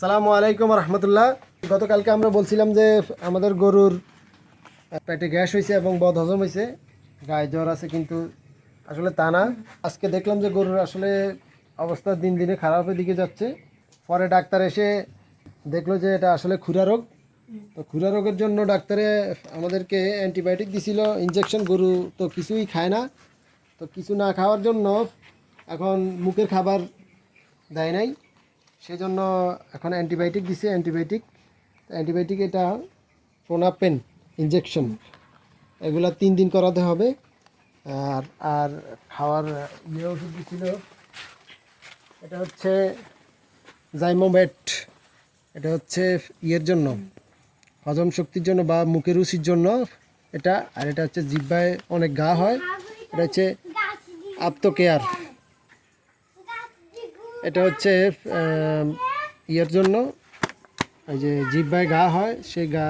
সালামু আলাইকুম রহমতুল্লাহ। গতকালকে আমরা বলছিলাম যে আমাদের গরুর পেটে গ্যাস হয়েছে এবং বদ হজম হয়েছে গায়ে জ্বর আছে কিন্তু আসলে তা না। আজকে দেখলাম যে গরুর আসলে অবস্থা দিন দিনে খারাপের দিকে যাচ্ছে। পরে ডাক্তার এসে দেখল যে এটা আসলে খুরা রোগ। তো খুরা রোগের জন্য ডাক্তারে আমাদেরকে অ্যান্টিবায়োটিক দিছিল ইঞ্জেকশন গরু তো কিছুই খায় না। তো কিছু না খাওয়ার জন্য এখন মুখের খাবার দেয় নাই। সেজন্য এখন অ্যান্টিবায়োটিক দিছে, অ্যান্টিবায়োটিক। অ্যান্টিবায়োটিক এটা প্রোনাপেন ইঞ্জেকশন এগুলো তিন দিন করাতে হবে। আর আর খাওয়ার ইয়ে ওষুধ দিছিল, এটা হচ্ছে জাইমোমেট। এটা হচ্ছে ইয়ের জন্য, হজম শক্তির জন্য বা মুখের রুচির জন্য এটা। আর এটা হচ্ছে জিব্বায় অনেক গা হয়। এটা হচ্ছে আপ্তো কেয়ার এটা হচ্ছে ইয়ের জন্য, এই যে জিব্বায় গা হয়, সেই গা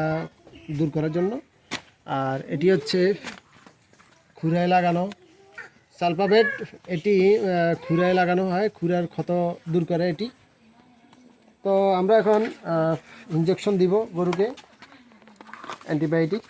দূর করার জন্য। আর এটি হচ্ছে খুরায় লাগানো সালফাবেট। এটি খুরায় লাগানো হয় খুরার ক্ষত দূর করে এটি। তো আমরা এখন ইঞ্জেকশন দিব গরুকে অ্যান্টিবায়োটিক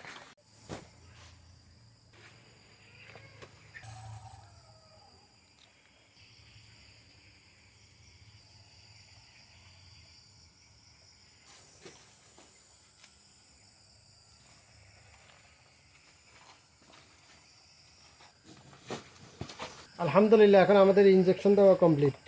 আলহামদুলিল্লাহ এখন আমাদের ইঞ্জেকশন দেওয়া কমপ্লিট